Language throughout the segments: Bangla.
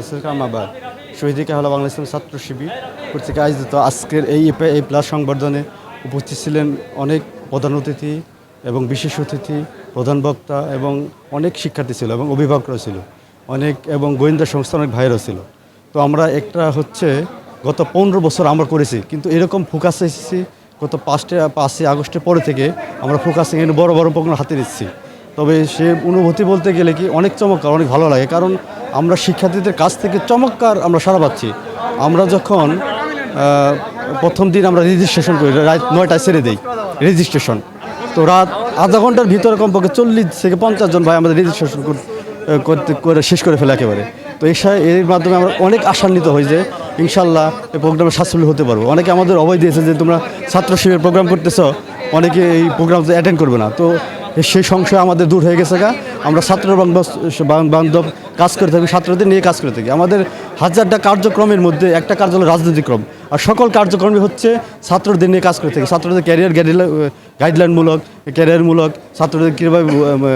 রসুলামাবাদ শহীদিকে হলো বাংলা ইসলাম ছাত্র শিবির। কর্তৃক আয়োজিত আজকের এই এই প্লাস সংবর্ধনে উপস্থিত ছিলেন অনেক প্রধান অতিথি এবং বিশেষ অতিথি, প্রধান বক্তা এবং অনেক শিক্ষার্থী ছিল এবং অভিভাবকরা ছিল। অনেক এবং গোয়েন্দা সংস্থা অনেক ভাইরাও ছিল। তো আমরা একটা হচ্ছে গত পনেরো বছর আমরা করেছি, কিন্তু এরকম ফোকাস এসেছি, গত পাঁচটা, পাঁচই আগস্টের পরে থেকে আমরা ফোকাসিং বড় বড় প্রোগ্রাম হাতে নিচ্ছি। তবে সে অনুভূতি বলতে গেলে কি অনেক চমৎকার, অনেক ভালো লাগে। কারণ আমরা শিক্ষার্থীদের কাছ থেকে চমৎকার আমরা সারা পাচ্ছি। আমরা যখন প্রথম দিন আমরা রেজিস্ট্রেশন করি, রাত নয়টায় ছেড়ে দিই রেজিস্ট্রেশন তো রাত আধা ঘণ্টার ভিতরে কমপক্ষে চল্লিশ থেকে পঞ্চাশ জন ভাই আমাদের রেজিস্ট্রেশন করতে, করে শেষ করে ফেলে একেবারে। তো এর মাধ্যমে আমরা অনেক আশান্বিত হই যে ইনশাল্লাহ এই প্রোগ্রামে সাফল্য হতে পারব। অনেকে আমাদের অভয় দিয়েছে যে তোমরা ছাত্র শিবির প্রোগ্রাম করতেছ, অনেকে এই প্রোগ্রাম অ্যাটেন্ড করবে না। তো সেই সংশয় আমাদের দূর হয়ে গেছে গা। আমরা ছাত্র বান্ধব- কাজ করে থাকি, ছাত্রদের নিয়ে কাজ করে থাকি। আমাদের হাজারটা কার্যক্রমের মধ্যে একটা কার্য হলো রাজনীতিক্রম আর সকল কার্যক্রমই হচ্ছে ছাত্রদের নিয়ে কাজ করে থাকি। ছাত্রদের ক্যারিয়ার গাইডলাইনমূলক ক্যারিয়ারমূলক ছাত্রদের কীভাবে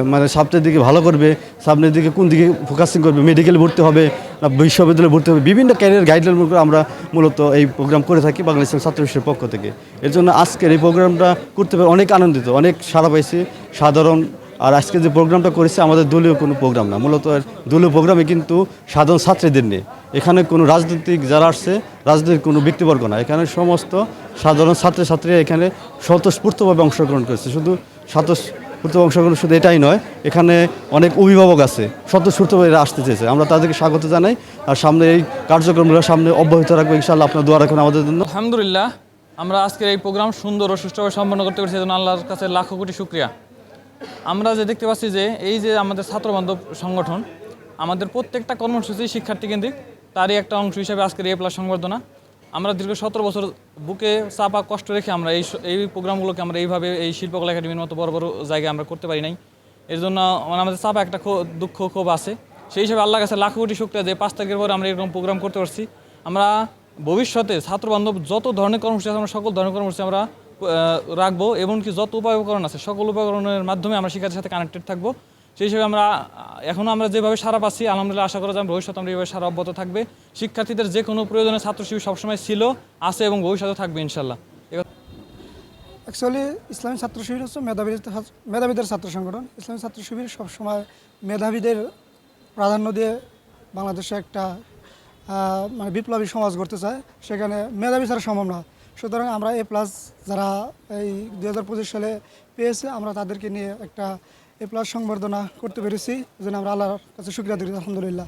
মানে সামনের দিকে ভালো করবে, সামনের দিকে কোন দিকে ফোকাসিং করবে মেডিকেল ভর্তি হবে বিশ্ববিদ্যালয়ে ভর্তি হবে, বিভিন্ন ক্যারিয়ার গাইডলাইন আমরা মূলত এই প্রোগ্রাম করে থাকি বাংলা ইসলাম ছাত্র শিবিরের পক্ষ থেকে। এর জন্য আজকের এই প্রোগ্রামটা করতে পেরে অনেক আনন্দিত, অনেক সাড়া পাইছি। সাধারণ আর আজকে যে প্রোগ্রামটা করেছে, আমাদের দলীয় কোনো প্রোগ্রাম না। মূলত দলীয় প্রোগ্রামে কিন্তু সাধারণ ছাত্রীদের নিয়ে। এখানে কোনো রাজনৈতিক যারা আসছে, রাজনৈতিক কোনো ব্যক্তিবর্গ না। এখানে সমস্ত সাধারণ ছাত্রছাত্রীরা এখানে স্বতঃস্ফূর্তভাবে অংশগ্রহণ করেছে। শুধু স্বতঃস্ফূর্ত অংশগ্রহণ শুধু এটাই নয়, এখানে অনেক অভিভাবক আছে, স্বতঃস্ফূর্তভাবে আসতে চেয়েছে। আমরা তাদেরকে স্বাগত জানাই। আর সামনে এই কার্যক্রমগুলো সামনে অব্যাহত রাখব, ইনশাআল্লাহ আপনার দোয়া রাখুন আমাদের জন্য। আলহামদুলিল্লাহ, আমরা আজকের এই প্রোগ্রাম সুন্দর ও সুষ্ঠুভাবে সম্পন্ন করতে পেরেছি। আল্লাহর কাছে লাখো কোটি শুক্রিয়া। আমরা যে দেখতে পাচ্ছি যে এই যে আমাদের ছাত্রবান্ধব সংগঠন, আমাদের প্রত্যেকটা কর্মসূচি শিক্ষার্থী কেন্দ্রিক তারই একটা অংশ হিসেবে আজকের এই প্লাস সংবর্ধনা। আমরা দীর্ঘ সতেরো বছর বুকে চাপা কষ্ট রেখে আমরা এই এই প্রোগ্রামগুলোকে আমরা এইভাবে এই শিল্পকলা একাডেমির মতো বড় বড় জায়গায় আমরা করতে পারি নাই। এর জন্য মানে আমাদের চাপা একটা দুঃখ ক্ষোভ আছে। সেই হিসেবে আল্লাহর কাছে লাখো কোটি শুক্রিয়া যে পাঁচ তারিখের পরে আমরা এরকম প্রোগ্রাম করতে পারছি। আমরা ভবিষ্যতে ছাত্রবান্ধব যত ধরনের কর্মসূচি আছে, আমরা সকল ধরনের কর্মসূচি আমরা রাখব এমনকি যত উপায় উপকরণ আছে, সকল উপকরণের মাধ্যমে আমরা শিক্ষার্থীর সাথে কানেক্টেড থাকব। সেই হিসেবে আমরা এখনও আমরা যেভাবে সারা পাচ্ছি, আলহামদুলিল্লাহ আশা করা যায় ভবিষ্যতে আমরা এইভাবে সারা অব্যাহত থাকবে। শিক্ষার্থীদের যে কোনো প্রয়োজনে ছাত্র শিবির সবসময় ছিল, আছে এবং ভবিষ্যতে থাকবে ইনশাল্লাহ অ্যাকচুয়ালি ইসলামী ছাত্র শিবির হচ্ছে মেধাবীদের মেধাবীদের ছাত্র সংগঠন। ইসলামী ছাত্র শিবির সবসময় মেধাবীদের প্রাধান্য দিয়ে বাংলাদেশে একটা মানে বিপ্লবী সমাজ গড়তে চায়। সেখানে মেধাবী ছাড়া সম্ভব না। সুতরাং আমরা এ প্লাস যারা এই দুই হাজার পঁচিশ সালে পেয়েছে, আমরা তাদেরকে নিয়ে একটা এ প্লাস সংবর্ধনা করতে পেরেছি। যেন আমরা আল্লাহর কাছে শুক্রিয়া দিই আলহামদুলিল্লাহ।